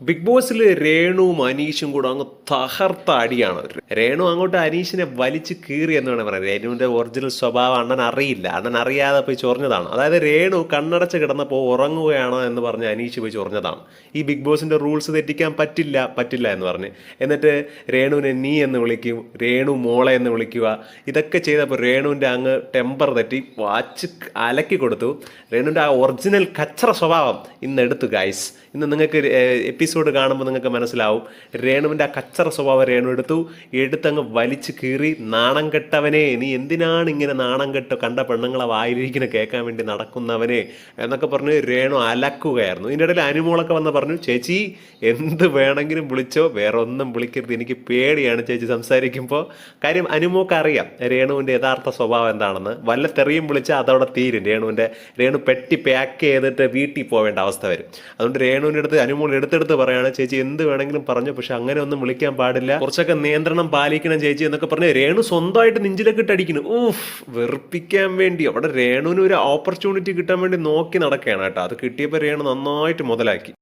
Big ബോസിൽ രേണുവും അനീഷും കൂടെ അങ്ങ് തകർത്ത അടിയാണ്. രേണു അങ്ങോട്ട് അനീഷിനെ വലിച്ചു കീറി എന്ന് വേണം പറയാം. രേണുവിന്റെ ഒറിജിനൽ സ്വഭാവം അണ്ണൻ അറിയില്ല. അണ്ണൻ അറിയാതെ പോയി ചൊറിഞ്ഞതാണ്. അതായത് രേണു കണ്ണടച്ച് കിടന്നപ്പോൾ ഉറങ്ങുകയാണ് എന്ന് പറഞ്ഞ് അനീഷ് പോയി ചൊറിഞ്ഞതാണ്. ഈ ബിഗ് ബോസിന്റെ റൂൾസ് തെറ്റിക്കാൻ പറ്റില്ല പറ്റില്ല എന്ന് പറഞ്ഞ്. എന്നിട്ട് രേണുവിനെ നീ എന്ന് വിളിക്കും രേണു മോളെ എന്ന് വിളിക്കുക. ഇതൊക്കെ ചെയ്തപ്പോൾ രേണുവിന്റെ അങ്ങ് ടെമ്പർ തെറ്റി വാച്ച് അലക്കി കൊടുത്തു. രേണുവിന്റെ ആ ഒറിജിനൽ കച്ചറ സ്വഭാവം ഇന്ന് എടുത്തു ഗൈസ് ഇന്ന് നിങ്ങൾക്ക് എപ്പിസോഡ് കാണുമ്പോൾ നിങ്ങൾക്ക് മനസ്സിലാവും. രേണുവിന്റെ ആ കച്ചറ സ്വഭാവം രേണു എടുത്തു. എടുത്തങ്ങ് വലിച്ച് കീറി നാണം കെട്ടവനെ നീ എന്തിനാണ് ഇങ്ങനെ നാണം കെട്ട് കണ്ട പെണ്ണുങ്ങളെ വായിരിക്കുന്ന കേൾക്കാൻ വേണ്ടി നടക്കുന്നവനെ? എന്നൊക്കെ പറഞ്ഞ് രേണു അലക്കുകയായിരുന്നു. ഇതിന്റെ ഇടയിൽ അനുമോളൊക്കെ വന്ന് പറഞ്ഞു ചേച്ചി എന്ത് വേണമെങ്കിലും വിളിച്ചോ വേറെ ഒന്നും വിളിക്കരുത്. എനിക്ക് പേടിയാണ് ചേച്ചി സംസാരിക്കുമ്പോൾ കാര്യം അനുമോക്ക് അറിയാം രേണുവിന്റെ യഥാർത്ഥ സ്വഭാവം എന്താണെന്ന്. വല്ല തെറിയും വിളിച്ചാൽ അതവിടെ തീരും. രേണുവിന്റെ രേണു പെട്ടി പാക്ക് ചെയ്തിട്ട് വീട്ടിൽ പോവേണ്ട അവസ്ഥ വരും. അതുകൊണ്ട് രേണുവിന്റെ അടുത്ത് അനുമോൾ എടുത്തെടുത്ത് പറയാണ് ചേച്ചി എന്ത് വേണമെങ്കിലും പറഞ്ഞു പക്ഷെ അങ്ങനെ ഒന്നും വിളിക്കാൻ പാടില്ല. കുറച്ചൊക്കെ നിയന്ത്രണം പാലിക്കണം ചേച്ചി എന്നൊക്കെ പറഞ്ഞ് രേണു സ്വന്തമായിട്ട് നെഞ്ചിലൊക്കെ ഇട്ടടിക്കുന്നു ഊഫ് വെറുപ്പിക്കാൻ വേണ്ടി. അവിടെ രേണുവിന് ഒരു ഓപ്പർച്യൂണിറ്റി കിട്ടാൻ വേണ്ടി നോക്കി നടക്കുകയാണ് കേട്ടോ. അത് കിട്ടിയപ്പോൾ രേണു നന്നായിട്ട് മുതലാക്കി.